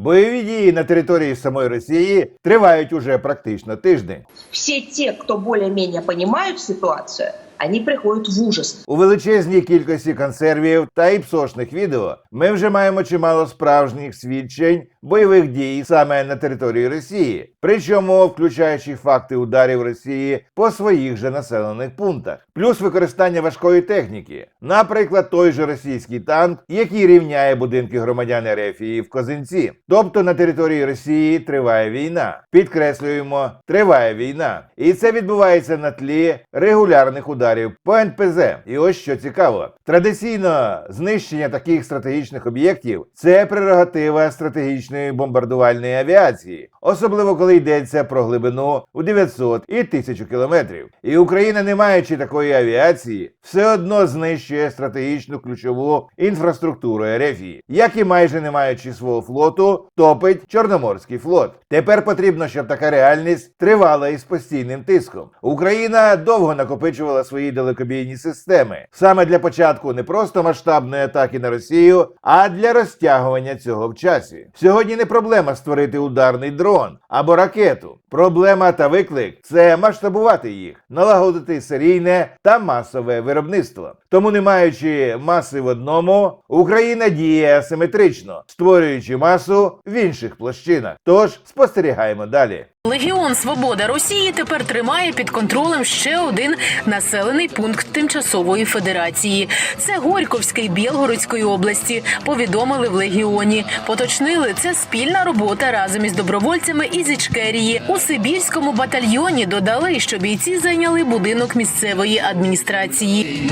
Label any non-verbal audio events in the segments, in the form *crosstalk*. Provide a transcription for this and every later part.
Бойові дії на території самої Росії тривають уже практично тиждень. все те, кто более-менее понимают ситуацию, они приходят в ужас. У величезній кількості консервів та іпсошних відео ми вже маємо чимало справжніх свідчень бойових дій саме на території Росії, причому включаючи факти ударів Росії по своїх же населених пунктах, плюс використання важкої техніки, наприклад, той же російський танк, який рівняє будинки громадян Ерефії в Козинці. Тобто на території Росії триває війна. Підкреслюємо, триває війна, і це відбувається на тлі регулярних ударів по НПЗ. І ось що цікаво: традиційно знищення таких стратегічних об'єктів це прерогатива стратегічної бомбардувальної авіації, особливо коли йдеться про глибину у 900 і 1000 кілометрів. І Україна, не маючи такої авіації, все одно знищує стратегічну ключову інфраструктуру Ерефії, як і майже не маючи свого флоту, топить Чорноморський флот. Тепер потрібно, щоб така реальність тривала із постійним тиском. Україна довго накопичувала свої далекобійні системи саме для початку не просто масштабної атаки на Росію, а для розтягування цього в часі. Сьогодні не проблема створити ударний дрон або ракету. Проблема та виклик це масштабувати їх, налагодити серійне та масове виробництво. Тому, не маючи маси в одному, Україна діє асиметрично, створюючи масу в інших площинах. Тож спостерігаємо далі. Легіон Свобода Росії тепер тримає під контролем ще один населений пункт тимчасової федерації. Це Горьковський Білгородської області. Повідомили в легіоні. Поточнили це спільна робота разом із добровольцями із Ічкерії. У Сибірському батальйоні додали, що бійці зайняли будинок місцевої адміністрації.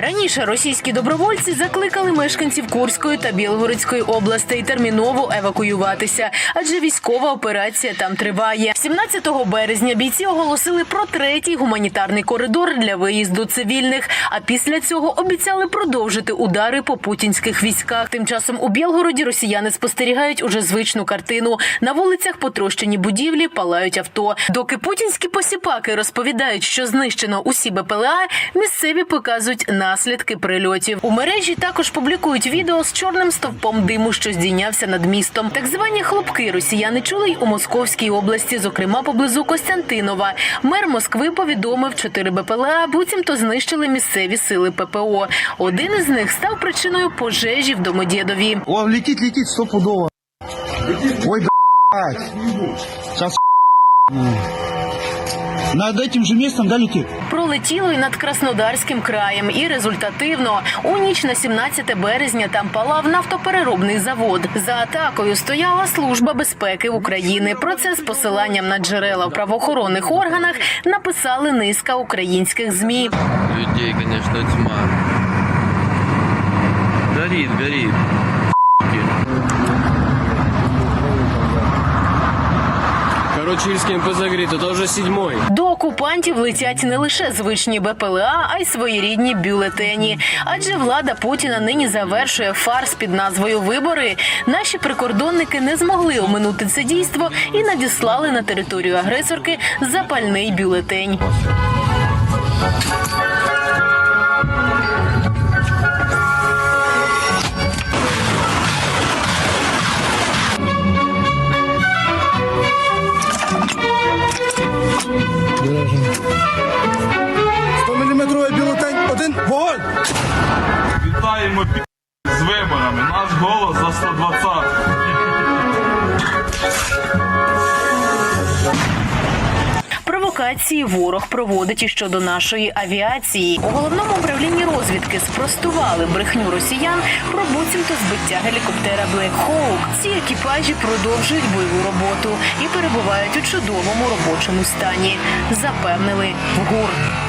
Раніше російські добровольці закликали мешканців Курської та Білгородської областей терміново евакуюватися, адже військова операція там триває. 17 березня бійці оголосили про третій гуманітарний коридор для виїзду цивільних. А після цього обіцяли продовжити удари по путінських військах. Тим часом у Білгороді росіяни спостерігають уже звичну картину. На вулицях потрощені будівлі, палають авто. Доки путінські посіпаки розповідають, що знищено усі БПЛА, місцеві показують наслідки прильотів. У мережі також публікують відео з чорним стовпом диму, що здійнявся над містом. Так звані хлопки росіяни чули й у Московській області, зокрема поблизу Костянтинова. Мер Москви повідомив, чотири БПЛА буцімто знищили місцеві сили ППО. Один із них став причиною пожежі в Домодєдові. О, летит, летит стопудово. Ой, блядь. Сейчас над этим же местом, да, летит? Пролетіло й над Краснодарським краєм, і результативно у ніч на 17 березня там палав нафтопереробний завод. За атакою стояла служба безпеки України. Про це з посиланням на джерела в правоохоронних органах написали низка українських змі. Людей, конечно, тьма. Горит, горит. Короче, позагріто, то вже сідьмой. До окупантів летять не лише звичні БПЛА, а й своєрідні бюлетені. Адже влада Путіна нині завершує фарс під назвою Вибори. Наші прикордонники не змогли оминути це дійство і надіслали на територію агресорки запальний бюлетень. Миллиметровый один, вогонь! Вітаємо з виборами. Наш голос за 120. Провокації ворог проводить і щодо нашої авіації. У головному управлінні розвідки спростували брехню росіян про буцімто збиття гелікоптера Black Hawk. Ці екіпажі продовжують бойову роботу і перебувають у чудовому робочому стані. Запевнили в ГУР.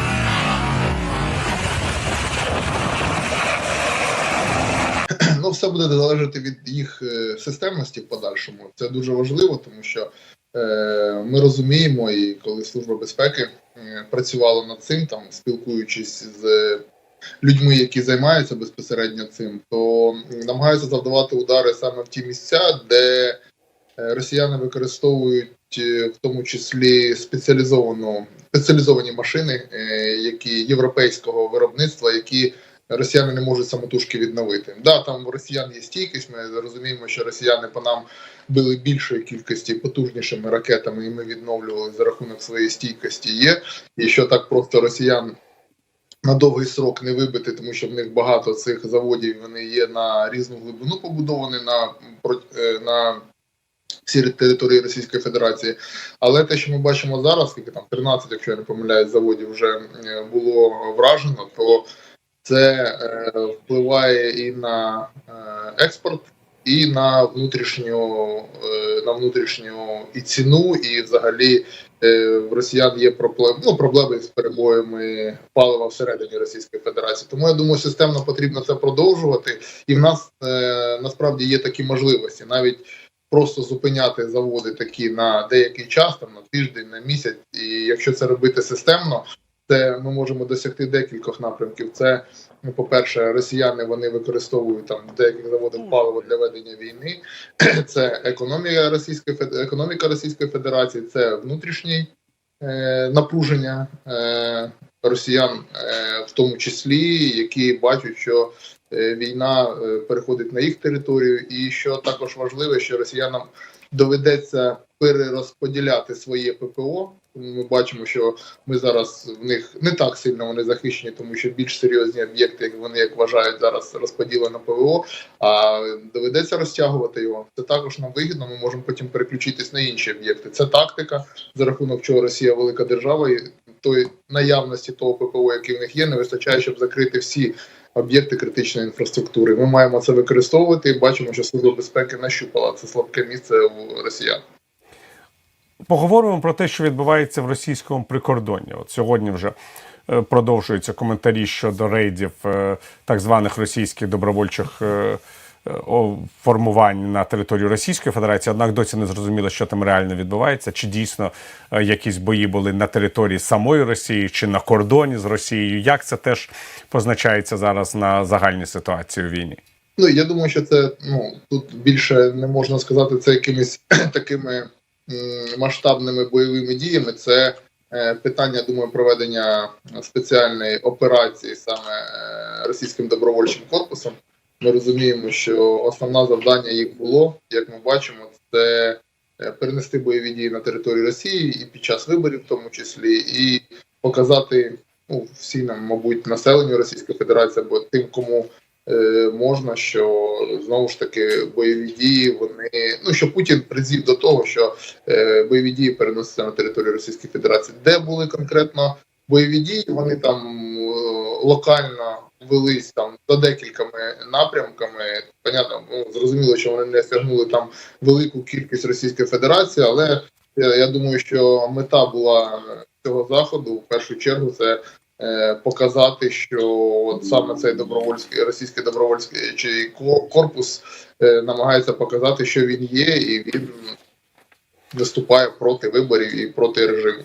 Буде залежати від їх е, системності в подальшому. Це дуже важливо, тому що е, ми розуміємо, і коли Служба безпеки е, працювала над цим, там спілкуючись з людьми, які займаються безпосередньо цим, то намагаються завдавати удари саме в ті місця, де росіяни використовують в тому числі спеціалізовану спеціалізовані машини, які європейського виробництва, які росіяни не можуть самотужки відновити. Да, там росіян є стійкість. Ми розуміємо, що росіяни по нам били більшої кількості потужнішими ракетами, і ми відновлювали за рахунок своєї стійкості. Є і що так просто росіян на довгий срок не вибити, тому що в них багато цих заводів. Вони є на різну глибину побудовані на е, на всі території Російської Федерації. Але те, що ми бачимо зараз, скільки там 13, якщо я не помиляюсь, заводів вже е, було вражено, то це е, впливає і на е, експорт, і на внутрішню, е, на внутрішню і ціну, і взагалі в росіян є проблеми, ну, проблеми з перебоями палива всередині Російської Федерації. Тому я думаю, системно потрібно це продовжувати, і в нас насправді є такі можливості навіть. Просто зупиняти заводи такі на деякий час, там на тиждень, на місяць, і якщо це робити системно, це ми можемо досягти декількох напрямків. Це ну, по-перше, росіяни вони використовують там деяких заводах паливо для ведення війни. *clears throat* Це економія Російської економіка Російської Федерації, це внутрішній е, напруження е, росіян, е, в тому числі, які бачать, що е, війна е, переходить на їх територію, і що також важливо, що росіянам доведеться перерозподіляти своє ППО. Ми бачимо, що ми зараз в них не так сильно вони захищені, тому що більш серйозні об'єкти, як вони як вважають, зараз розподілено ПВО. А доведеться розтягувати його. Це також нам вигідно. Ми можемо потім переключитись на інші об'єкти. Це тактика, за рахунок чого Росія велика держава, і тої наявності того ППО, який в них є, не вистачає, щоб закрити всі об'єкти критичної інфраструктури. Ми маємо це використовувати і бачимо, що служба безпеки нащупала це слабке місце у росіян. Поговоримо про те, що відбувається в російському прикордонні. От сьогодні вже е, продовжуються коментарі щодо рейдів е, так званих російських добровольчих е, формувань на територію Російської Федерації. Однак досі не зрозуміло, що там реально відбувається, чи дійсно якісь бої були на території самої Росії, чи на кордоні з Росією. Як це теж позначається зараз на загальній ситуації у війні? Ну я думаю, що це ну тут більше не можна сказати це якимись *clears throat* такими масштабними бойовими діями. Це е, питання, думаю, проведення спеціальної операції саме е, російським добровольчим корпусом. Ми розуміємо, що основне завдання їх було, як ми бачимо, це е, перенести бойові дії на територію Росії і під час виборів, в тому числі, і показати ну, всі нам, мабуть, населенню Російської Федерації або тим, кому можна, що знову ж таки бойові дії вони ну що Путін призвів до того, що е, бойові дії переносяться на територію Російської Федерації, де були конкретно бойові дії, вони там е, локально велись там за декількома напрямками. Понятно, ну, зрозуміло, що вони не стягнули там велику кількість Російської Федерації, але я, думаю, що мета була цього заходу в першу чергу це е, показати, що от саме цей добровольський російський добровольський чи ко- корпус е, намагається показати, що він є, і він виступає проти виборів і проти режиму.